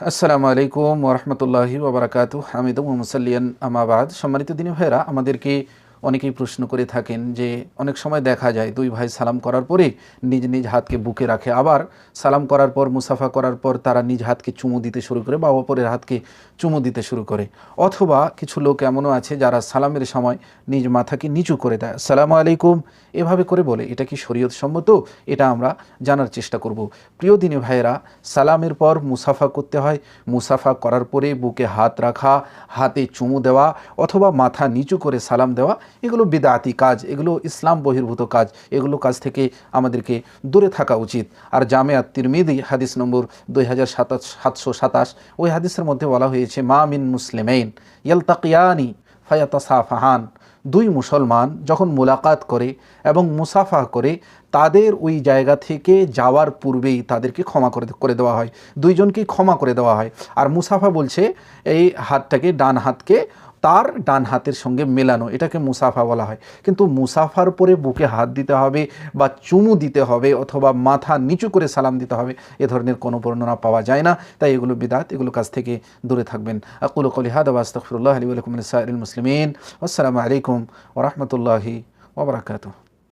আসসালামু আলাইকুম ওরহমতুল্লাহি ওবরাকাতু হামিদ মুসাল্লিয়ান আমাবাদ সম্মানিত দিনী ভাইরা আমাদেরকে অনেকেই প্রশ্ন করে থাকেন যে অনেক সময় দেখা যায় দুই ভাই সালাম করার পরে নিজ নিজ হাতকে বুকে রাখে। আবার সালাম করার পর, মুসাফা করার পর তারা নিজ হাতকে চুমু দিতে শুরু করে বা অপরের হাতকে চুমু দিতে শুরু করে। অথবা কিছু লোক এমনও আছে যারা সালামের সময় নিজ মাথাকে নিচু করে দেয়। সালাম আলাইকুম, এভাবে করে বলে। এটা কি শরীয়ত সম্মত? এটা আমরা জানার চেষ্টা করব। প্রিয় দিনী ভাইয়েরা, সালামের পর মুসাফা করতে হয়। মুসাফা করার পরে বুকে হাত রাখা, হাতে চুমু দেওয়া অথবা মাথা নিচু করে সালাম দেওয়া এগুলো বিদাতি কাজ, এগুলো ইসলাম বহির্ভূত কাজ, এগুলো কাজ থেকে আমাদেরকে দূরে থাকা উচিত। আর জামেয়াত তিরমিদি, হাদিস নম্বর দুই হাজার সাতাশ সাতশো সাতাশ ওই হাদিসের মধ্যে বলা হয়েছে, মা মিন মুসলিমেইন, ইয়ালতাকিয়ানি ফায়াতাসাফাহান। দুই মুসলমান যখন মোলাকাত করে এবং মুসাফা করে, তাদের ওই জায়গা থেকে যাওয়ার পূর্বেই তাদেরকে ক্ষমা করে করে দেওয়া হয়। দুইজনকেই ক্ষমা করে দেওয়া হয়। আর মুসাফা বলছে, এই হাতটাকে, ডান হাতকে তার ডান হাতের সঙ্গে মেলানো, এটাকে মুসাফা বলা হয়। কিন্তু মুসাফার পরে বুকে হাত দিতে হবে বা চুমু দিতে হবে অথবা মাথা নিচু করে সালাম দিতে হবে, এ ধরনের কোনো বর্ণনা পাওয়া যায় না। তাই এগুলো বিদাত, এগুলো কাছ থেকে দূরে থাকবেন। আকুল কলিহাদ আবাস্তফরুল্লাহ আলী আলকুম মুসলিমিন। আসসালামু আলাইকুম ওরহমতুল্লাহি ওবরাকাতু